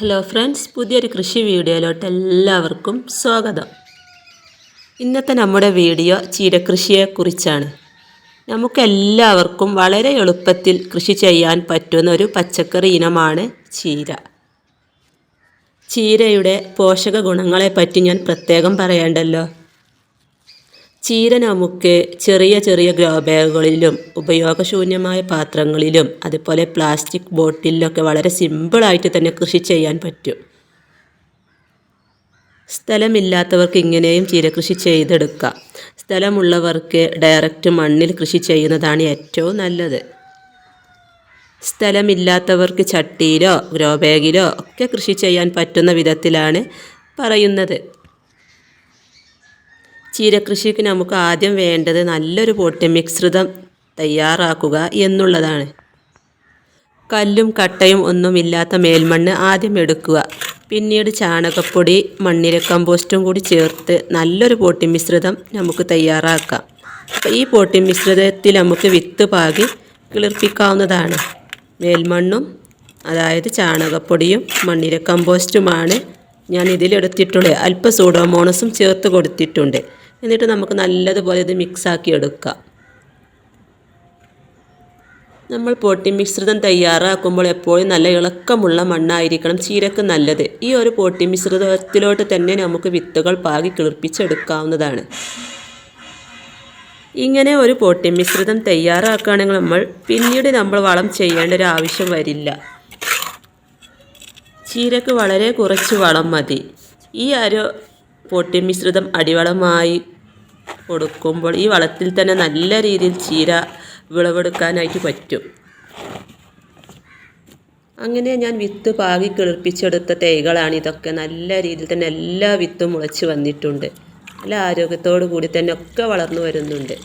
Hello friends പുതിയൊരു കൃഷി വീഡിയോയിലോട്ട് എല്ലാവർക്കും സ്വാഗതം. ഇന്നത്തെ നമ്മുടെ വീഡിയോ ചീരകൃഷിയെക്കുറിച്ചാണ് നമുക്കെല്ലാവർക്കും വളരെ എളുപ്പത്തിൽ കൃഷി ചെയ്യാൻ പറ്റുന്ന ഒരു പച്ചക്കറി ഇനമാണ് ചീര. ചീരയുടെ പോഷക ഗുണങ്ങളെപ്പറ്റി ഞാൻ പ്രത്യേകം പറയേണ്ടല്ലോ. ചീര നമുക്ക് ചെറിയ ചെറിയ ഗ്രോ ബാഗുകളിലും ഉപയോഗശൂന്യമായ പാത്രങ്ങളിലും അതുപോലെ പ്ലാസ്റ്റിക് ബോട്ടിലൊക്കെ വളരെ സിമ്പിളായിട്ട് തന്നെ കൃഷി ചെയ്യാൻ പറ്റും. സ്ഥലമില്ലാത്തവർക്ക് ഇങ്ങനെയും ചീരകൃഷി ചെയ്തെടുക്കാം. സ്ഥലമുള്ളവർക്ക് ഡയറക്റ്റ് മണ്ണിൽ കൃഷി ചെയ്യുന്നതാണ് ഏറ്റവും നല്ലത്. സ്ഥലമില്ലാത്തവർക്ക് ചട്ടിയിലോ ഗ്രോ ബാഗിലോ ഒക്കെ കൃഷി ചെയ്യാൻ പറ്റുന്ന വിധത്തിലാണ് പറയുന്നത്. ചീരകൃഷിക്ക് നമുക്ക് ആദ്യം വേണ്ടത് നല്ലൊരു പോട്ടി മിശ്രിതം തയ്യാറാക്കുക എന്നുള്ളതാണ്. കല്ലും കട്ടയും ഒന്നുമില്ലാത്ത മേൽമണ്ണ് ആദ്യം എടുക്കുക. പിന്നീട് ചാണകപ്പൊടി മണ്ണിര കമ്പോസ്റ്റും കൂടി ചേർത്ത് നല്ലൊരു പോട്ടി മിശ്രിതം നമുക്ക് തയ്യാറാക്കാം. അപ്പോൾ ഈ പോട്ടി മിശ്രിതത്തിൽ നമുക്ക് വിത്ത് പാകി കിളിർപ്പിക്കാവുന്നതാണ്. മേൽമണ്ണും അതായത് ചാണകപ്പൊടിയും മണ്ണിര കമ്പോസ്റ്റുമാണ് ഞാൻ ഇതിലെടുത്തിട്ടുള്ളത്. അല്പ സൂഡോമോണസും ചേർത്ത് കൊടുത്തിട്ടുണ്ട്. എന്നിട്ട് നമുക്ക് നല്ലതുപോലെ ഇത് മിക്സാക്കി എടുക്കാം. നമ്മൾ പൊട്ടി മിശ്രിതം തയ്യാറാക്കുമ്പോൾ എപ്പോഴും നല്ല ഇളക്കമുള്ള മണ്ണായിരിക്കണം ചീരക്ക് നല്ലത്. ഈ ഒരു പൊട്ടി മിശ്രിതത്തിലോട്ട് തന്നെ നമുക്ക് വിത്തുകൾ പാകി കിളിർപ്പിച്ചെടുക്കാവുന്നതാണ്. ഇങ്ങനെ ഒരു പൊട്ടി മിശ്രിതം തയ്യാറാക്കുകയാണെങ്കിൽ നമ്മൾ പിന്നീട് നമ്മൾ വളം ചെയ്യേണ്ട ഒരു ആവശ്യം വരില്ല. ചീരക്ക് വളരെ കുറച്ച് വളം മതി. ഈ ഒരു പൊട്ടി മിശ്രിതം അടിവളമായി കൊടുക്കുമ്പോൾ ഈ വളത്തിൽ തന്നെ നല്ല രീതിയിൽ ചീര വിളവെടുക്കാനായിട്ട് പറ്റും. അങ്ങനെ ഞാൻ വിത്ത് പാകി കിളിർപ്പിച്ചെടുത്ത തൈകളാണ് ഇതൊക്കെ. നല്ല രീതിയിൽ തന്നെ എല്ലാ വിത്തും മുളച്ച് വന്നിട്ടുണ്ട്. നല്ല ആരോഗ്യത്തോടു കൂടി തന്നെ ഒക്കെ വളർന്നു വരുന്നുണ്ട്.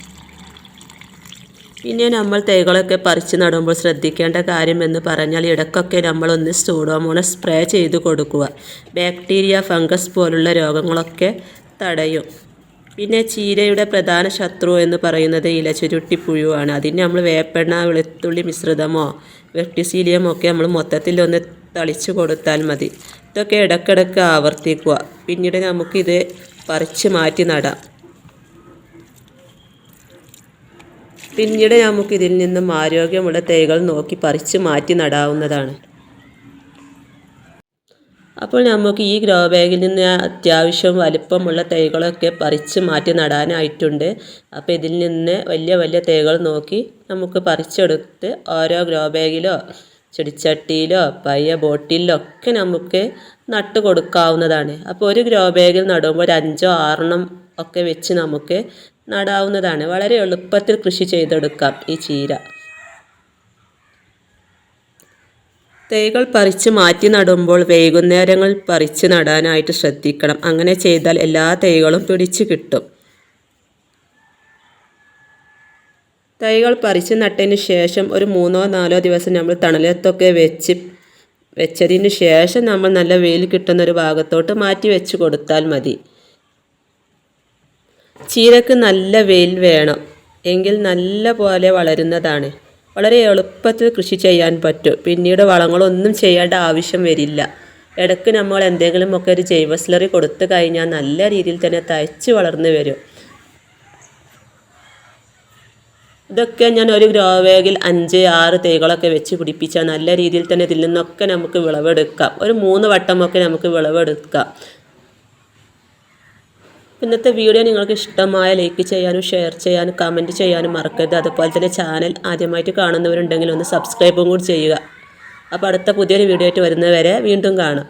പിന്നെ നമ്മൾ തൈകളൊക്കെ പറിച്ച് നടുമ്പോൾ ശ്രദ്ധിക്കേണ്ട കാര്യം എന്ന് പറഞ്ഞാൽ ഇടയ്ക്കൊക്കെ നമ്മളൊന്ന് സ്റ്റൂഡോമോണസ് സ്പ്രേ ചെയ്ത് കൊടുക്കുക. ബാക്ടീരിയ ഫംഗസ് പോലുള്ള രോഗങ്ങളൊക്കെ തടയും. പിന്നെ ചീരയുടെ പ്രധാന ശത്രു എന്ന് പറയുന്നത് ഇലച്ചുരുട്ടി പുഴുവാണ്. അതിന് നമ്മൾ വേപ്പെണ്ണ വെളുത്തുള്ളി മിശ്രിതമോ വെട്ടിസീലിയമോ ഒക്കെ നമ്മൾ മൊത്തത്തിൽ ഒന്ന് തളിച്ചു കൊടുത്താൽ മതി. ഇതൊക്കെ ഇടക്കിടക്ക് ആവർത്തിക്കുക. പിന്നീട് നമുക്കിത് പറിച്ച് മാറ്റി നടാം. പിന്നീട് നമുക്കിതിൽ നിന്നും ആരോഗ്യമുള്ള തൈകൾ നോക്കി പറിച്ച് മാറ്റി നടാവുന്നതാണ്. അപ്പോൾ നമുക്ക് ഈ ഗ്രോ ബാഗിൽ നിന്ന് അത്യാവശ്യം വലിപ്പമുള്ള തൈകളൊക്കെ പറിച്ച് മാറ്റി നടാനായിട്ടുണ്ട്. അപ്പോൾ ഇതിൽ നിന്ന് വലിയ വലിയ തൈകൾ നോക്കി നമുക്ക് പറിച്ചെടുത്ത് ഓരോ ഗ്രോ ബാഗിലോ ചെടിച്ചട്ടിയിലോ പയ്യ ബോട്ടിലോ ഒക്കെ നമുക്ക് നട്ട് കൊടുക്കാവുന്നതാണ്. അപ്പോൾ ഒരു ഗ്രോ ബാഗിൽ നടുമ്പോൾ ഒരു അഞ്ചോ ആറെണ്ണം ഒക്കെ വെച്ച് നമുക്ക് നടാവുന്നതാണ്. വളരെ എളുപ്പത്തിൽ കൃഷി ചെയ്തെടുക്കാം ഈ ചീര. തൈകൾ പറിച്ച് മാറ്റി നടുമ്പോൾ വൈകുന്നേരങ്ങൾ പറിച്ച് നടാനായിട്ട് ശ്രദ്ധിക്കണം. അങ്ങനെ ചെയ്താൽ എല്ലാ തൈകളും പിടിച്ചു കിട്ടും. തൈകൾ പറിച്ച് നട്ടതിന് ശേഷം ഒരു മൂന്നോ നാലോ ദിവസം നമ്മൾ തണലത്തൊക്കെ വെച്ച് വെച്ചതിന് ശേഷം നമ്മൾ നല്ല വെയിൽ കിട്ടുന്ന ഒരു ഭാഗത്തോട്ട് മാറ്റി വെച്ച് കൊടുത്താൽ മതി. ചീരക്ക് നല്ല വെയിൽ വേണം. എങ്കിൽ നല്ല പോലെ വളരുന്നതാണ്. വളരെ എളുപ്പത്തിൽ കൃഷി ചെയ്യാൻ പറ്റും. പിന്നീട് വളങ്ങളൊന്നും ചെയ്യേണ്ട ആവശ്യം വരില്ല. ഇടയ്ക്ക് നമ്മൾ എന്തെങ്കിലുമൊക്കെ ഒരു ജൈവ സ്ലറി കൊടുത്തു കഴിഞ്ഞാൽ നല്ല രീതിയിൽ തന്നെ തയ്ച്ച് വളർന്നു വരും. ഇതൊക്കെ ഞാൻ ഒരു ഗ്രോ ബാഗിൽ അഞ്ച് ആറ് തൈകളൊക്കെ വെച്ച് പിടിപ്പിച്ചാൽ നല്ല രീതിയിൽ തന്നെ ഇതിൽ നിന്നൊക്കെ നമുക്ക് വിളവെടുക്കാം. ഒരു മൂന്ന് വട്ടമൊക്കെ നമുക്ക് വിളവെടുക്കാം. ഇന്നത്തെ വീഡിയോ നിങ്ങൾക്ക് ഇഷ്ടമായ ലൈക്ക് ചെയ്യാനും ഷെയർ ചെയ്യാനും കമന്റ് ചെയ്യാനും മറക്കരുത്. അതുപോലെ തന്നെ ചാനൽ ആദ്യമായിട്ട് കാണുന്നവരുണ്ടെങ്കിൽ ഒന്ന് സബ്സ്ക്രൈബും കൂടി ചെയ്യുക. അപ്പോൾ അടുത്ത പുതിയൊരു വീഡിയോ ആയിട്ട് വരുന്നവരെ വീണ്ടും കാണാം.